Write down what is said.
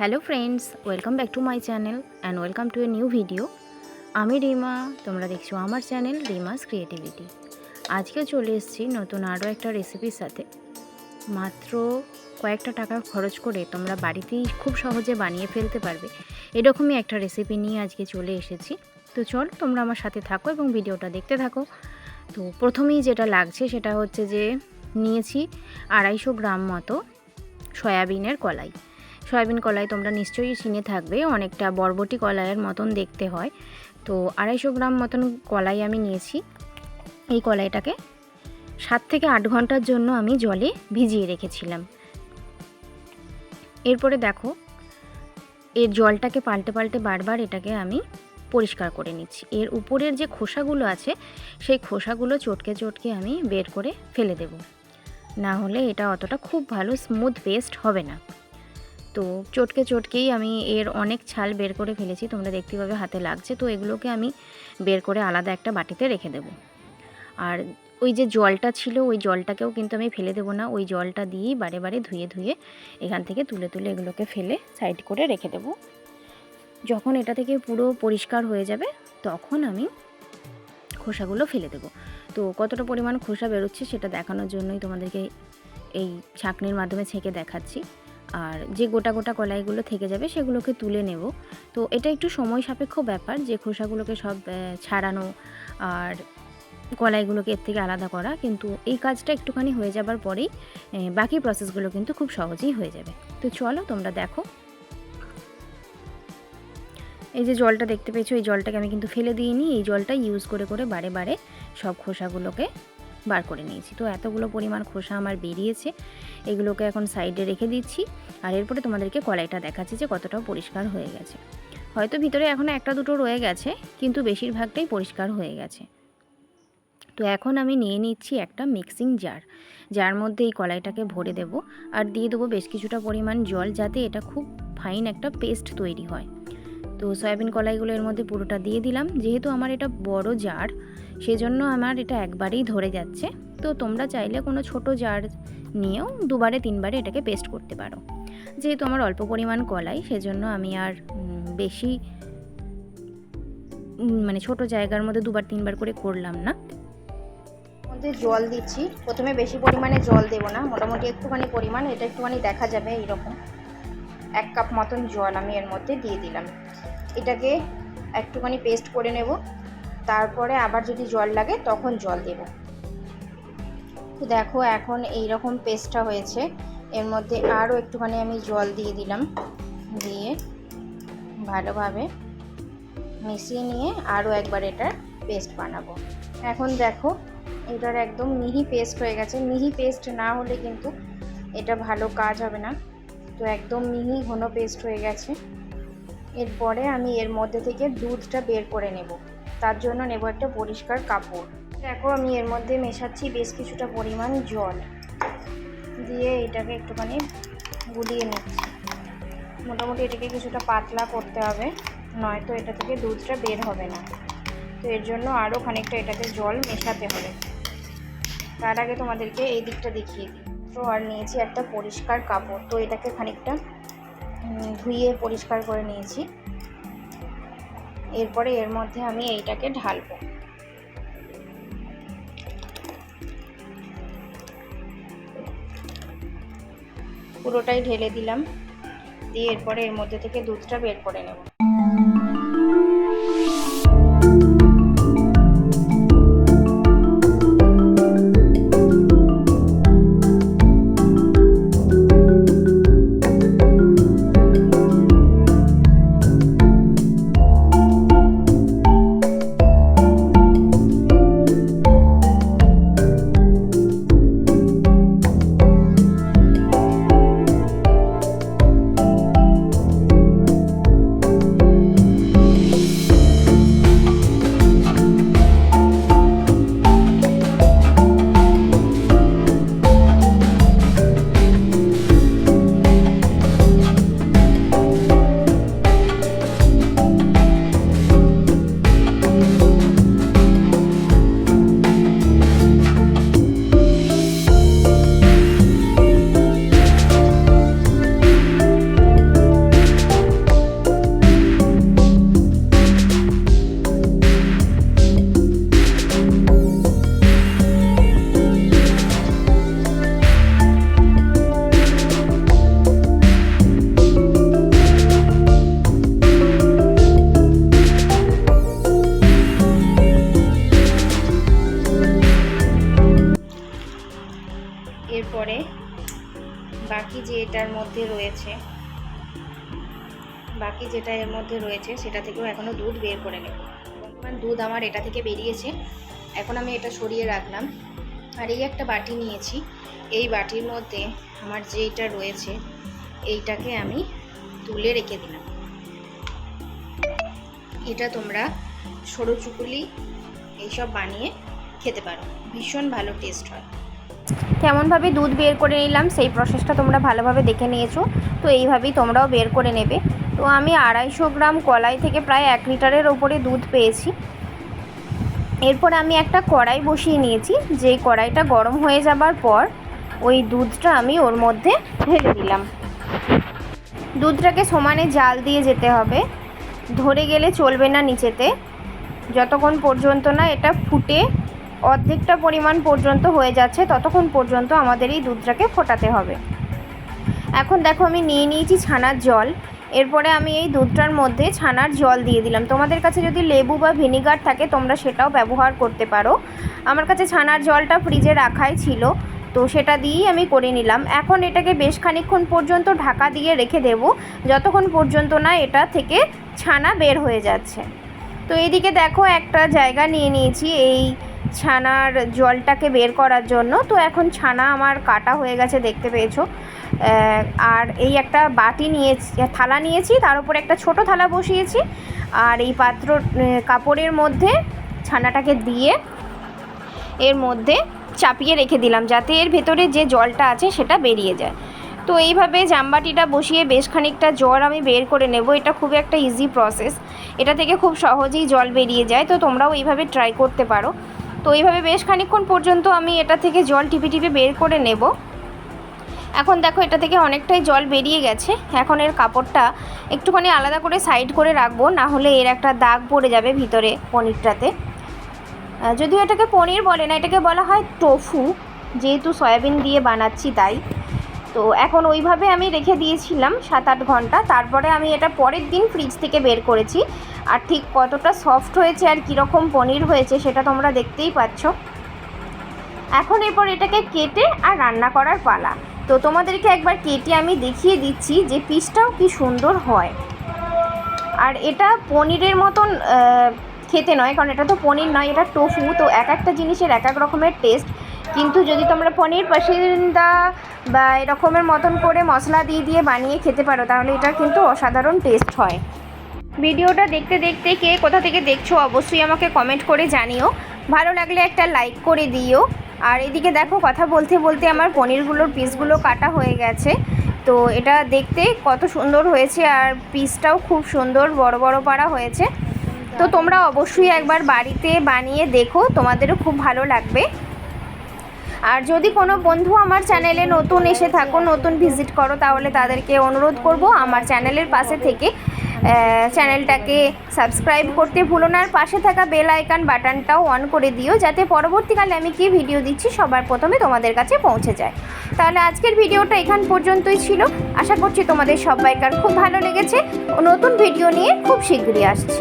Hello friends welcome back to my channel and welcome to a new video আমি রিমা, তোমরা দেখছ আমার channel রিমাস creativity আজকে চলে এসেছি নতুন আরও একটা রেসিপির সাথে। মাত্র কয়েকটা টাকা খরচ করে তোমরা বাড়িতেই খুব সহজে বানিয়ে ফেলতে পারবে। এরকমই একটা রেসিপি নিয়ে আজকে চলে এসেছি। তো চল, তোমরা আমার সাথে থাকো এবং ভিডিওটা দেখতে থাকো। তো প্রথমেই যেটা লাগছে সেটা হচ্ছে যে নিয়েছি আড়াইশো গ্রাম মতো সয়াবিনের কলাই। সয়াবিন কলাই তোমরা নিশ্চয়ই চিনে থাকবে, অনেকটা বরবটি কলাইয়ের মতন দেখতে হয়। তো আড়াইশো গ্রাম মতন কলাই আমি নিয়েছি। এই কলাইটাকে সাত থেকে আট ঘণ্টার জন্য আমি জলে ভিজিয়ে রেখেছিলাম। এরপরে দেখো, এর জলটাকে পাল্টে পাল্টে বারবার এটাকে আমি পরিষ্কার করে নিচ্ছি। এর উপরের যে খোসাগুলো আছে, সেই খোসাগুলো চটকে চটকে আমি বের করে ফেলে দেব। না হলে এটা অতটা খুব ভালো স্মুথ পেস্ট হবে না। তো চটকে চটকেই আমি এর অনেক ছাল বের করে ফেলেছি, তোমরা দেখতে পাবে হাতে লাগছে। তো এগুলোকে আমি বের করে আলাদা একটা বাটিতে রেখে দেব। আর ওই যে জলটা ছিল, ওই জলটাকেও কিন্তু আমি ফেলে দেবো না। ওই জলটা দিয়েই বারে বারে ধুয়ে ধুয়ে এখান থেকে তুলে তুলে এগুলোকে ফেলে সাইড করে রেখে দেবো। যখন এটা থেকে পুরো পরিষ্কার হয়ে যাবে, তখন আমি খোসাগুলো ফেলে দেবো। তো কতটা পরিমাণ খোসা বেরোচ্ছে সেটা দেখানোর জন্যই তোমাদেরকে এই ছাঁকনির মাধ্যমে ছেঁকে দেখাচ্ছি। আর যে গোটা গোটা কলাইগুলো থেকে যাবে সেগুলোকে তুলে নেব। তো এটা একটু সময় সাপেক্ষ ব্যাপার যে খোসাগুলোকে সব ছাড়ানো আর কলাইগুলোকে এর থেকে আলাদা করা। কিন্তু এই কাজটা একটুখানি হয়ে যাবার পরেই বাকি প্রসেসগুলো কিন্তু খুব সহজেই হয়ে যাবে। তো চলো তোমরা দেখো। এই যে জলটা দেখতে পেয়েছ, এই জলটাকে আমি কিন্তু ফেলে দিইনি। এই জলটা ইউজ করে করে বারে বারে সব খোসাগুলোকে বার করে নিয়েছি। তো এতগুলো পরিমাণ খোসা আমার বেরিয়েছে, এগুলোকে এখন সাইডে রেখে দিচ্ছি আর এরপরে তোমাদেরকে কলাইটা দেখাচ্ছি যে কতটাও পরিষ্কার হয়ে গেছে। হয়তো ভিতরে এখনও একটা দুটো রয়ে গেছে, কিন্তু বেশিরভাগটাই পরিষ্কার হয়ে গেছে। তো এখন আমি নিয়ে নিচ্ছি একটা মিক্সিং জার। যার মধ্যে এই কলাইটাকে ভরে দেব আর দিয়ে দেবো বেশ কিছুটা পরিমাণ জল যাতে এটা খুব ফাইন একটা পেস্ট তৈরি হয়। তো সয়াবিন কলাইগুলো এর মধ্যে পুরোটা দিয়ে দিলাম। যেহেতু আমার এটা বড় জার সেজন্য আমার এটা একবারেই ধরে যাচ্ছে। তো তোমরা চাইলে কোনো ছোট জার নিয়েও দুবারে, তিনবারে এটাকে পেস্ট করতে পারো। যেহেতু আমার অল্প পরিমাণ কলাই, সেজন্য আমি আর বেশি মানে ছোট জায়গার মধ্যে দুবার, তিনবার করে করলাম না। মধ্যে জল দিচ্ছি। প্রথমে বেশি পরিমাণে জল দেবো না। মোটামুটি একটুখানি পরিমাণ, এটা একটুখানি দেখা যাবে এইরকম। এক কাপ মতন জল আমি এর মধ্যে দিয়ে দিলাম। এটাকে একটুখানি পেস্ট করে নেব। তারপরে আবার যদি জল লাগে, তখন জল দেব। তো দেখো এখন এই রকম পেস্টটা হয়েছে। এর মধ্যে আরও একটুখানি আমি জল দিয়ে দিলাম। দিয়ে ভালোভাবে মিশিয়ে নিয়ে আরও একবার এটার পেস্ট বানাবো। এখন দেখো, এটার একদম মিহি পেস্ট হয়ে গেছে। মিহি পেস্ট না হলে কিন্তু এটা ভালো কাজ হবে না। তো একদম মিহি ঘন পেস্ট হয়ে গেছে। এরপরে আমি এর মধ্যে থেকে দুধটা বের করে নেব। তার জন্য নেব একটা পরিষ্কার কাপড়। দেখো, আমি এর মধ্যে মেশাচ্ছি বেশ কিছুটা পরিমাণ জল। দিয়ে এটাকে একটুখানি গুলিয়ে নিচ্ছি। মোটামুটি এটাকে কিছুটা পাতলা করতে হবে, নয়তো এটা থেকে দুধটা বের হবে না। তো এর জন্য আরও খানিকটা এটাকে জল মেশাতে হবে। তার আগে তোমাদেরকে এই দিকটা দেখিয়ে দিই। তো আর নিয়েছি একটা পরিষ্কার কাপড়। তো এটাকে খানিকটা ধুয়ে পরিষ্কার করে নিয়েছি। এরপরে এর মধ্যে আমি এইটাকে ঢালব। পুরোটাই ঢেলে দিলাম। দিয়ে এরপরে এর মধ্যে থেকে দুধটা বের করে নেব। বাকি যে এটার মধ্যে রয়েছে, বাকি যেটা এর মধ্যে রয়েছে সেটা থেকেও এখনও দুধ বের করে নেব। বর্তমান দুধ আমার এটা থেকে বেরিয়েছে, এখন আমি এটা সরিয়ে রাখলাম। আর এই একটা বাটি নিয়েছি, এই বাটির মধ্যে আমার যেটা রয়েছে, এইটাকে আমি তুলে রেখে দিলাম। এটা তোমরা সরু চুকুলি এইসব বানিয়ে খেতে পারো, ভীষণ ভালো টেস্ট হয়। কেমনভাবে দুধ বের করে নিলাম, সেই প্রসেসটা তোমরা ভালোভাবে দেখে নিয়েছো। তো এইভাবেই তোমরাও বের করে নেবে। তো আমি আড়াইশো গ্রাম কলাই থেকে প্রায় এক লিটারের ওপরে দুধ পেয়েছি। এরপর আমি একটা কড়াই বসিয়ে নিয়েছি। যেই কড়াইটা গরম হয়ে যাবার পর, ওই দুধটা আমি ওর মধ্যে ঢেলে দিলাম। দুধটাকে সমানে জাল দিয়ে যেতে হবে। ধরে গেলে চলবে না নিচেতে। যতক্ষণ পর্যন্ত না এটা ফুটে অর্ধেকটা পরিমাণ পর্যন্ত হয়ে যাচ্ছে, ততক্ষণ পর্যন্ত আমাদের এই দুধটাকে ফোটাতে হবে। এখন দেখো আমি নিয়ে নিয়েছি ছানার জল। এরপরে আমি এই দুধটার মধ্যে ছানার জল দিয়ে দিলাম। তোমাদের কাছে যদি লেবু বা ভিনিগার থাকে, তোমরা সেটাও ব্যবহার করতে পারো। আমার কাছে ছানার জলটা ফ্রিজে রাখাই ছিল, তো সেটা দিয়েই আমি করে নিলাম। এখন এটাকে বেশ খানিকক্ষণ পর্যন্ত ঢাকা দিয়ে রেখে দেব। যতক্ষণ পর্যন্ত না এটা থেকে ছানা বের হয়ে যাচ্ছে। তো এইদিকে দেখো একটা জায়গা নিয়ে নিয়েছি, এই ছানার জলটাকে বের করার জন্য। তো এখন ছানা আমার কাটা হয়ে গেছে, দেখতে পেয়েছ। আর এই একটা বাটি নিয়েছি, থালা নিয়েছি, তার উপরে একটা ছোট থালা বসিয়েছি। আর এই পাত্র কাপড়ের মধ্যে ছানাটাকে দিয়ে এর মধ্যে চাপিয়ে রেখে দিলাম, যাতে এর ভেতরে যে জলটা আছে সেটা বেরিয়ে যায়। তো এইভাবে জামবাটিটা বসিয়ে বেশ খানিকটা জল আমি বের করে নেব। এটা খুব একটা ইজি প্রসেস এটা থেকে খুব সহজেই জল বেরিয়ে যায়। তো তোমরাও এইভাবে ট্রাই করতে পারো। তো এইভাবে বেশ খানিক্ষণ পর্যন্ত আমি এটা থেকে জল টিপে টিপে বের করে নেব। এখন দেখো এটা থেকে অনেকটাই জল বেরিয়ে গেছে। এখন এর কাপড়টা একটুখানি আলাদা করে সাইড করে রাখব, না হলে এর একটা দাগ পড়ে যাবে ভিতরে পনিরটাতে। যদিও এটাকে পনির বলে না, এটাকে বলা হয় টোফু। যেহেতু সয়াবিন দিয়ে বানাচ্ছি তাই। তো এখন ওইভাবে আমি রেখে দিয়েছিলাম সাত আট ঘণ্টা। তারপরে আমি এটা পরের দিন ফ্রিজ থেকে বের করেছি। আর ঠিক কতটা সফট হয়েছে আর কীরকম পনির হয়েছে সেটা তোমরা দেখতেই পাচ্ছ। এখন এরপর এটাকে কেটে আর রান্না করার পালা। তো তোমাদেরকে একবার কেটে আমি দেখিয়ে দিচ্ছি যে পিসটাও কি সুন্দর হয়। আর এটা পনিরের মতন খেতে নয়, কারণ এটা তো পনির নয়, এটা টোফু তো এক একটা জিনিসের এক এক রকমের টেস্ট কিন্তু যদি তোমরা পনির পাসিন্দা বা এরকমের মতন করে মশলা দিয়ে দিয়ে বানিয়ে খেতে পারো, তাহলে এটা কিন্তু অসাধারণ টেস্ট হয়। ভিডিওটা দেখতে দেখতে কে কোথা থেকে দেখছ অবশ্যই আমাকে কমেন্ট করে জানিও। ভালো লাগলে একটা লাইক করে দিও। আর এদিকে দেখো কথা বলতে বলতে আমার পনিরগুলোর পিসগুলো কাটা হয়ে গেছে। তো এটা দেখতে কত সুন্দর হয়েছে আর পিসটাও খুব সুন্দর বড় বড় পাড়া হয়েছে। তো তোমরা অবশ্যই একবার বাড়িতে বানিয়ে দেখো, তোমাদেরও খুব ভালো লাগবে। আর যদি কোনো বন্ধু আমার চ্যানেলে নতুন এসে থাকো, নতুন ভিজিট করো, তাহলে তাদেরকে অনুরোধ করব আমার চ্যানেলের পাশে থেকে চ্যানেলটাকে সাবস্ক্রাইব করতে ভুলো না আর পাশে থাকা বেল আইকন বাটনটাও অন করে দিও যাতে পরবর্তীকালে আমি কি ভিডিও দিচ্ছি সবার প্রথমে তোমাদের কাছে পৌঁছে যায়। তাহলে আজকের ভিডিওটা এখান পর্যন্তই ছিল। আশা করছি তোমাদের সবাইকার খুব ভালো লেগেছে। নতুন ভিডিও নিয়ে খুব শীঘ্রই আসছি।